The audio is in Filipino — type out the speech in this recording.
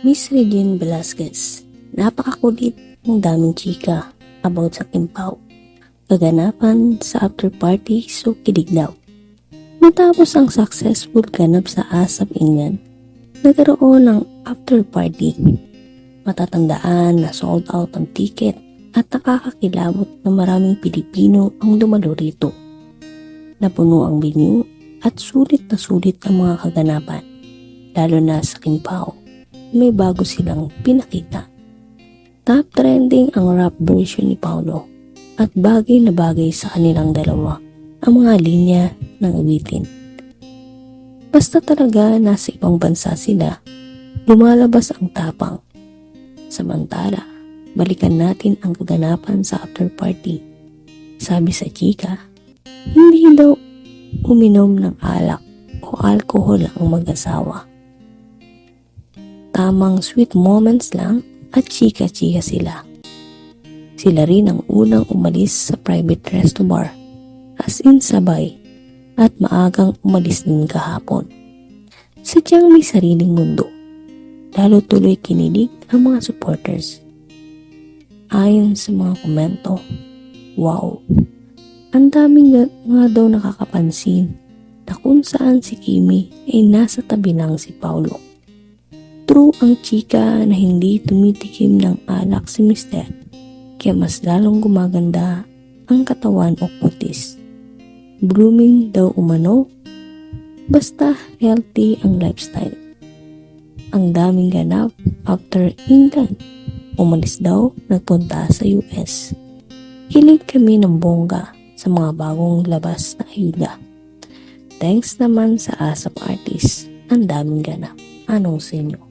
Miss Regine Velasquez, napakakulit ng daming chika about sa Kimpaw. Kaganapan sa after party so kilig daw. Matapos ang successful ganap sa ASAP Ingan, nagkaroon ng after party. Matatandaan na sold out ang ticket at nakakakilabot na maraming Pilipino ang dumalo rito. Napuno ang venue at sulit na sulit ang mga kaganapan, lalo na sa Kimpaw. May bago silang pinakita. Top trending ang rap version ni Paulo at bagay na bagay sa kanilang dalawa ang mga linya ng awitin. Basta talaga nasa ibang bansa sila, lumalabas ang tapang. Samantala, balikan natin ang kaganapan sa after party. Sabi sa chika, hindi daw uminom ng alak o alcohol ang mag-asawa. Tamang sweet moments lang at chika-chika sila. Sila rin ang unang umalis sa private resto bar, as in sabay, at maagang umalis din kahapon. Sadyang may sariling mundo. Lalo tuloy kinilig ang mga supporters. Ayon sa mga komento, wow, ang daming nga, nga daw nakakapansin na kung saan si Kimi ay nasa tabi ng si Paulo. True ang chika na hindi tumitikim ng alak si Mister, kaya mas lalong gumaganda ang katawan o kutis. Blooming daw umano, basta healthy ang lifestyle. Ang daming ganap after England. Umalis daw, nagpunta sa US. Kilig kami ng bongga sa mga bagong labas na ayuda. Thanks naman sa ASAP Artist. Ang daming ganap. Anong sa inyo?